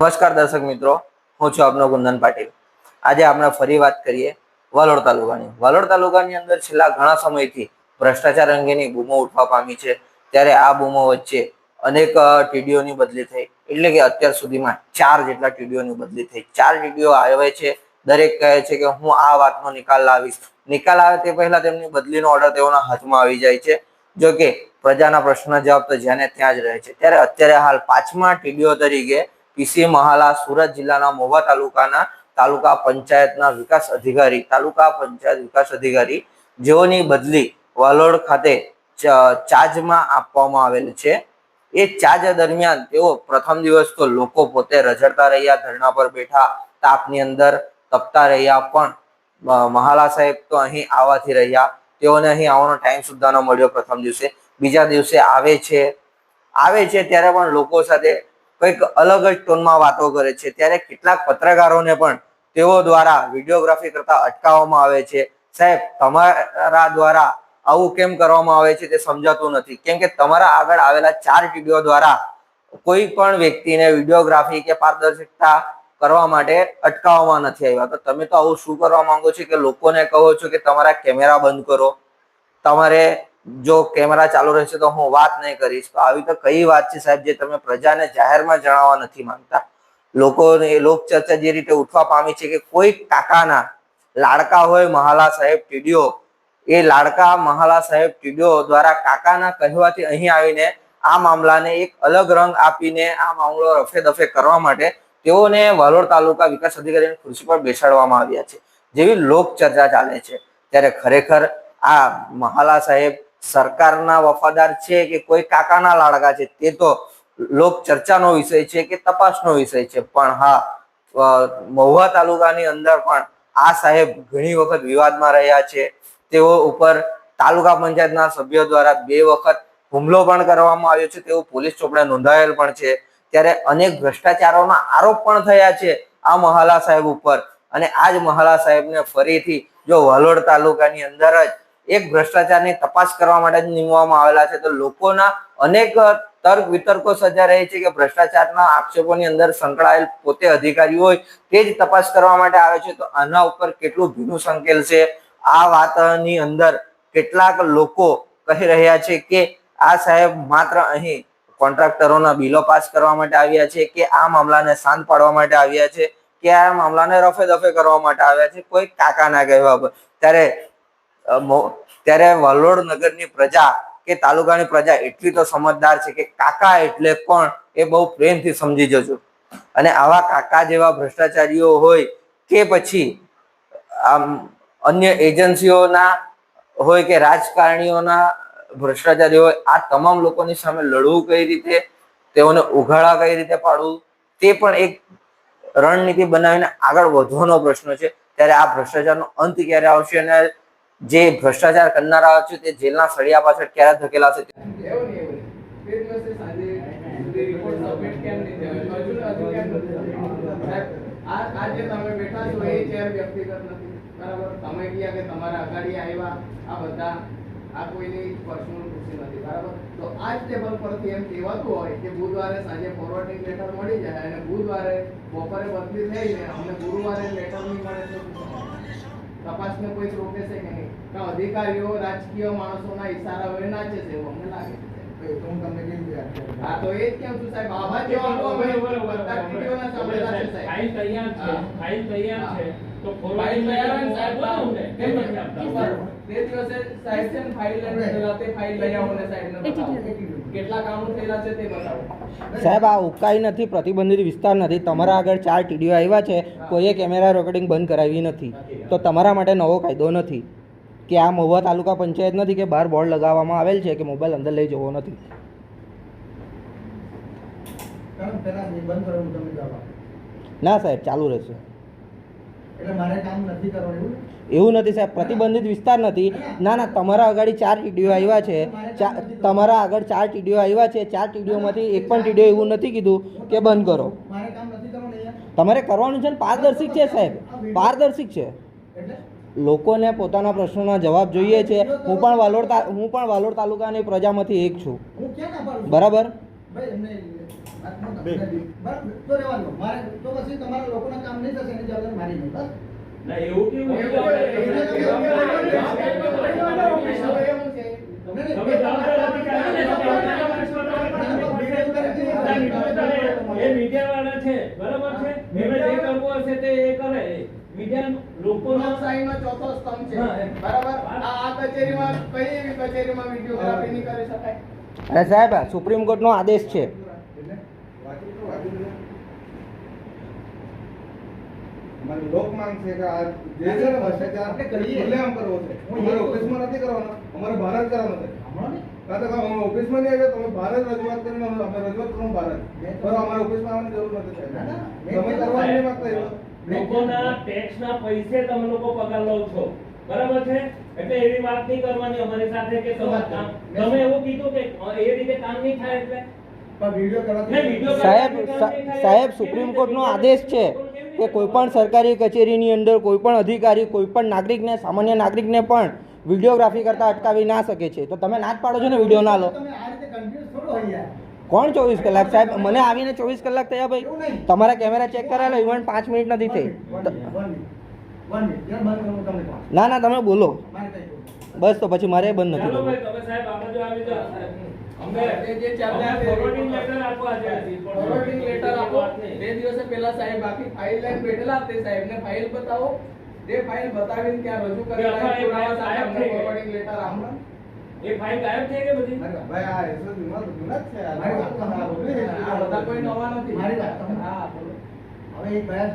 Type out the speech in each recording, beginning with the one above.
નમસ્કાર દર્શક મિત્રો, હું છું આપનો કુંદન પાટીલ. આજે આપણે ફરી વાત કરીએ વાલોડ તાલુકાની. વાલોડ તાલુકાની અંદર છેલ્લા ઘણા સમયથી ભ્રષ્ટાચાર અંગેની બૂમો ઉઠવા પામી છે. ત્યારે આ બૂમો વચ્ચે અનેક ટીડીઓની બદલી થઈ. એટલે કે અત્યાર સુધીમાં ચાર જેટલા ટીડીઓની બદલી થઈ. ચાર ટીડીઓ આવે છે. દરેક કહે છે કે હું આ વાતનો નિકાલ લાવીશ. નિકાલ આવે તે પહેલા તેમની બદલીનો ઓર્ડર તેઓના હાથમાં આવી જાય છે. જો કે પ્રજાના પ્રશ્ન જવાબ તો જ્યાં ત્યાં જ રહે છે. ત્યારે અત્યારે હાલ પાંચમા ટીડીઓ તરીકે પીસી મહાલા સુરત જિલ્લાના મોવા તાલુકાના તાલુકા પંચાયતના વિકાસ અધિકારી, તાલુકા પંચાયત વિકાસ અધિકારી જેઓની બદલી વાલોડ ખાતે ચાર્જમાં આપવામાં આવેલ છે. એ ચાર્જ દરમિયાન તેઓ પ્રથમ દિવસ તો લોકો પોતે રઝળતા રહ્યા, ધરણા પર બેઠા, તાપની અંદર તપતા રહ્યા, પણ મહાલા સાહેબ તો અહીં આવવાથી રહ્યા. તેઓને અહીં આવવાનો ટાઈમ સુદ્ધા ન મળ્યો પ્રથમ દિવસે. બીજા દિવસે આવે છે. આવે છે ત્યારે પણ લોકો સાથે કંઈક અલગ જ ટોનમાં વાતો કરે છે. ત્યારે કેટલાક પત્રકારોને પણ તેઓ દ્વારા વિડીયોગ્રાફી કરતા અટકાવવામાં આવે છે. સાહેબ, તમારા દ્વારા આવું કેમ કરવામાં આવે છે તે સમજાતું નથી. કેમ કે તમારા આગળ આવેલા ચાર વીડિયો દ્વારા કોઈ પણ વ્યક્તિને વિડીયોગ્રાફી કે પારદર્શકતા કરવા માટે અટકાવવામાં નથી આવ્યા. તો તમે તો આવું શું કરવા માંગો છો કે લોકોને કહો છો કે તમારા કેમેરા બંધ કરો? તમારે જો કેમેરા ચાલુ રહેશે તો હું વાત નહીં કરીશ. તો આવી તો કઈ વાત છે સાહેબ જે તમે પ્રજાને જાહેરમાં જણાવવા નથી માંગતા? લોકોને લોક ચર્ચા જે રીતે ઉઠવા પામી છે કે કોઈ કાકાના લાડકા હોય મહાલા સાહેબ ટીડીઓ, એ લાડકા મહાલા સાહેબ ટીડીઓ દ્વારા કાકાના કહેવાથી અહીં આવીને આ મામલાને એક અલગ રંગ આપીને આ મામલો રફે દફે કરવા માટે તેઓને વાલોડ તાલુકા વિકાસ અધિકારીની ખુરશી પર બેસાડવામાં આવ્યા છે. જેવી લોક ચર્ચા ચાલે છે. ત્યારે ખરેખર આ મહાલા સાહેબ સરકારના વફાદાર છે કે કોઈ કાકાના લાડકા છે, તે તો લોક ચર્ચાનો વિષય છે કે તપાસનો વિષય છે. પણ હા મહુવા તાલુકાની અંદર પણ આ સાહેબ ઘણી વખત વિવાદમાં રહ્યા છે. તેઓ ઉપર તાલુકા પંચાયતના સભ્યો દ્વારા બે વખત હુમલો પણ કરવામાં આવ્યો છે. તેઓ પોલીસ ચોપડે નોંધાયેલ પણ છે. ત્યારે અનેક ભ્રષ્ટાચારોના આરોપ પણ થયા છે આ મહાલા સાહેબ ઉપર. અને આ જ મહાલા સાહેબને ફરીથી જો વાલોડ તાલુકાની અંદર જ એક ભ્રષ્ટાચારની તપાસ કરવા માટે જ નીમવામાં આવેલા છે. તો લોકોના અનેક તર્ક વિતર્કો સજા રહે છે કે ભ્રષ્ટાચારના આક્ષેપોની અંદર સંકળાયેલ પોતે અધિકારી હોય તે જ તપાસ કરવા માટે આવે છે. તો આના ઉપર કેટલું ભીનું સંકેલ છે? આ વાતની અંદર કેટલાક લોકો કહી રહ્યા છે કે આ સાહેબ માત્ર અહીં કોન્ટ્રાક્ટરોના બિલો પાસ કરવા માટે આવ્યા છે કે આ મામલાને શાંત પાડવા માટે આવ્યા છે, કે આ મામલાને રફે દફે કરવા માટે આવ્યા છે. કોઈ કાકાના કહેવા પર. ત્યારે ત્યારે વલોડ નગરની પ્રજા કે તાલુકાની પ્રજા એટલી તો સમજદાર છે કે કાકા એટલે પણ એ બહુ પ્રેમથી સમજી જજો. અને આવા કાકા જેવા ભ્રષ્ટાચારીઓ હોય કે પછી આમ અન્ય એજન્સીઓના હોય કે રાજકારણીઓના ભ્રષ્ટાચારી હોય, આ તમામ લોકોની સામે લડવું કઈ રીતે, તેઓને ઉઘાડા કઈ રીતે પાડવું, તે પણ એક રણનીતિ બનાવીને આગળ વધવાનો પ્રશ્ન છે. ત્યારે આ ભ્રષ્ટાચારનો અંત ક્યારે આવશે અને જે ભ્રષ્ટાચાર કરનારા છે તે જેલના સળિયા પાછળ ક્યારે બેઠા છો. બરાબર? તમે કહ્યા કે તમારા અગાડી આવ્યા આ બધા આ કોઈની. બરાબર? તો આ table પરથી કહેવાતું હોય કે બુધવારે સાંજે forwarding લેટર મળી જાય અને બુધવારે બપોરે બદલી થઈને અમને ગુરુવારે લેટર નહીં મળે તો? તપાસને કોઈ રોકે છે કે નહીં? અધિકારીઓ, રાજકીય માણસોના ઈશારાઓએ નાચે છે એવું અમને લાગે છે. હા તો એ જ કેમ છું સાહેબ? આવા જેવા લોકો અમે બધા સાંભળેલા છે સાહેબ ફાઇલ તૈયાર છે ફાઇલ તૈયાર છે તો ફાઇલ તૈયાર હોય સાહેબ સાહેબ ને. કેમ નથી આપતા? તે દિવસે સાહેબ છે ફાઇલ લઈને રાતે ફાઇલ લઈ આવો ને સાહેબને બતાવો. કેટલા કામો થયેલા છે તે બતાવો. સાહેબ આ ઉકાઈ નથી પ્રતિબંધિત વિસ્તાર નથી. તમારા આગળ ચાર ટીડીઓ આવ્યા છે. કોઈએ કેમેરા રેકોર્ડિંગ બંધ કરાવી નથી. તો તમારા માટે નવો કાયદો નથી. કે આ મહુવા તાલુકા પંચાયત નથી કે બહાર બોર્ડ લગાવવામાં આવેલ છે કે મોબાઈલ અંદર લઈ જવો નથી. ના સાહેબ ચાલુ રહેશે. એવું? નથી સાહેબ પ્રતિબંધિત વિસ્તાર નથી. ના ના તમારા આગળ ચાર ટીડીઓ આવ્યા છે. તમારા આગળ ચાર ટીડીઓ આવ્યા છે. ચાર ટીડીઓમાંથી એક પણ ટીડીઓ એવું નથી કીધું કે બંધ કરો. તમારે કરવાનું છે ને પારદર્શિક છે સાહેબ. પારદર્શિક છે. લોકોને પોતાના પ્રશ્નોના જવાબ જોઈએ છે હું પણ વાલોડ તા- હું પણ વાલોડ તાલુકાની પ્રજામાંથી એક છું? બરાબર ભાઈ એમને આત્મ તમને બરાબર તો રહેવા દો મારે તો પછી તમારા લોકોના કામ નહીં થશે એની જવાબદારી મારી નહીં બસ ના એવું કેવું એવું એવું એવું આપણે- એવું છે. તમને નહીં. તમે જવાબદાર અધિકારી ને એ મીડિયા વાળા છે બરાબર છે એમને જે કરવું હશે તે એ કરે મીડિયા લોકોનો લોકશાહીનો ચોથો સ્તંભ છે. બરાબર? આ આ કચેરીમાં કઈ એવી કચેરીમાં વિડીયોગ્રાફી નહીં કરી શકાય? અરે સાહેબ સુપ્રીમ કોર્ટનો આદેશ છે. અમારી લોક માંગ છે કે આ જે છે ને ભ્રષ્ટાચાર આપણે કરીએ. કરવો છે. હું અમારે એ- ઓફિસમાં નથી કરવાનો. અમારે બહાર જ કરવાનો છે. કાં તો અમે ઓફિસમાં નહીં આવીએ તો બહાર જ રજૂઆત કરીને અમે રજૂઆત કરો બહાર જ. અમારે ઓફિસમાં આવવાની જરૂર નથી. તમે કરવા નહીં માંગતા એવું. લોકોના ટેક્સના પૈસે તમે લોકો પગાર લો છો. બરાબર છે? એટલે એવી વાત નહીં કરવાની અમારી સાથે કે તમે એવું કીધું કે એ રીતે કામ નહીં થાય એટલે. સાહેબ સુપ્રીમ કોર્ટનો આદેશ છે કે કોઈ પણ સરકારી કચેરીની અંદર કોઈ પણ અધિકારી કોઈ પણ નાગરિકને સામાન્ય નાગરિકને પણ વિડીયોગ્રાફી કરતા અટકાવી ના શકે છે. તો તમે ના જ પાડો છો ને વીડિયો ના લો? કોણ ચોવીસ કલાક? સાહેબ મને આવીને ચોવીસ કલાક થયા ભાઈ. તમારા કેમેરા ચેક કરાયેલો ઇવન પાંચ મિનિટ નથી થઈ. ના ના તમે બોલો. બસ તો પછી મારે બંધ નથી કરવું. ભાઈ સાહેબ આપણે જો આવી જાઓ. અમને જે જે ચાલતા અમને તે forwarding report letter આપો આજે ફોરવર્ડિંગ લેટર આપો. બે દિવસે પહેલા સાહેબ આખી ફાઇલ લઈને બેઠેલા તે સાહેબને. ફાઇલ બતાવો. તે ફાઇલ બતાવીને ક્યાં રજૂ કરેલા ગઈ. ફોરવર્ડિંગ લેટર આપો. એ ફાઈલ ગાયબ થઈ ગઈ બધી. અરે ભાઈ આ એસો જૂના જૂના જ છે. આ. મારી વાત તમે આ બદલી છે. આ બધા કોઈ નવા નથી. મારી વાત તમે- હા બોલો. હવે એક કયા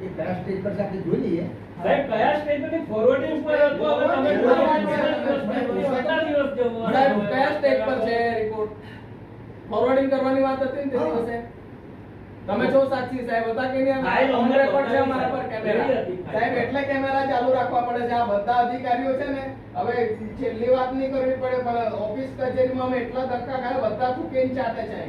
એ કયા સ્ટેજ પર છે જોઈ લઈએ. સાહેબ કયા સ્ટેજની ફોરવર્ડિંગ પર હતો. હવે તમે કેટલા દિવસ જવો સાહેબ કયા સ્ટેજ પર છે રિપોર્ટ ફોરવર્ડિંગ કરવાની વાત હતી ને તે દિવસે? તમે છો સાક્ષી સાહેબ હતા કે નહીં? ફાઇલ ઓન રેકોર્ડ છે અમારા પર કેમેરા? સાહેબ એટલે કેમેરા ચાલુ રાખવા પડે છે. આ બધા અધિકારીઓ છે ને હવે છેલ્લી વાત નહીં કરવી પડે પણ ઓફિસ કચેરીમાં અમે એટલા ધક્કા ખાય બધા થૂકીને ચાટે છે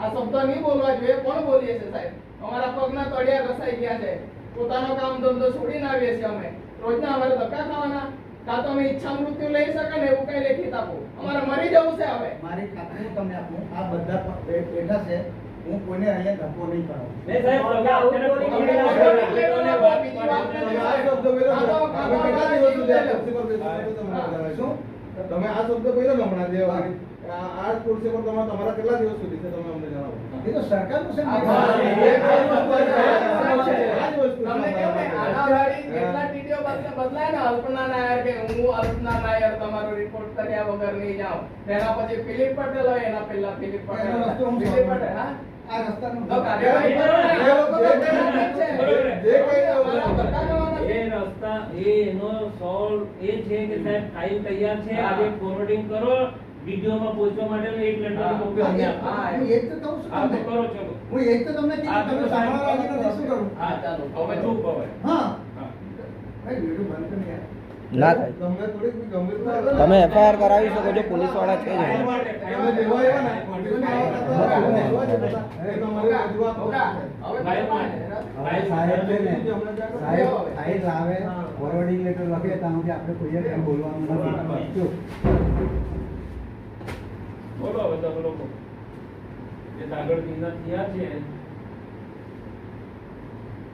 આ શબ્દ નહીં બોલવા જોઈએ કોણ બોલીએ છે સાહેબ? અમારા પગના તળિયા ઘસાઈ ગયા છે. પોતાનો કામ ધંધો છોડીને આવીએ છીએ અમે. રોજના અમારે ધક્કા ખાવાના. કાં તો અમે ઈચ્છા મૃત્યુ લઈ શકે ને એવું કઈ લેખિત આપો. અમારે મરી જવું છે હવે. મારી ખાતરી તમને આપું આ બધા બેઠા છે હું કોઈને અહીંયા ધક્કો નહીં કરાવું. નહીં સાહેબ તમે આ શબ્દ બોલ્યો ને, હમણાં જે આ આ ખુરશી પર તમારા તમારા કેટલા દિવસ સુધી છે તમે અમને જણાવો? એ તો સરકારનું છે કે આનાવાળી કેટલા ટીડીઓ બદલા- બદલાય ને? અલ્પના નાયર કે હું અલ્પના નાયર તમારો રિપોર્ટ કર્યા વગર નહીં જાઉં. એના પછી ફિલિપ પટેલ હોય એના પહેલા પટેલ ફિલિપ પટેલ હા? આ રસ્તાનો તો કાર્યવાહી કરો ને. જે લોકો- જે- ઠીક છે. જે કંઈ. એ રસ્તા એનો સોલ્વ એ છે કે સાહેબ ફાઇલ તૈયાર છે. આજે ફોરવર્ડિંગ કરો વિડીયોમાં પહોંચવા માટે એક લેટરની કોપી અમને હા, હું એક તો કહું છું હા તમને. કરો ચલો. હું એક તો તમને કીધું તમે સાંભળવા લાગી નથી શું કરું? હા ચાલો. હવે ચૂપ હવે. હા. હા. ભાઈ વિડિયો બંધ કરી યાર. ના થાય. તમે એફઆઈઆર કરાવી શકો છો પોલીસવાળા છે બોલો હવે તમે લોકો. જે આગળ વિના થયા છે.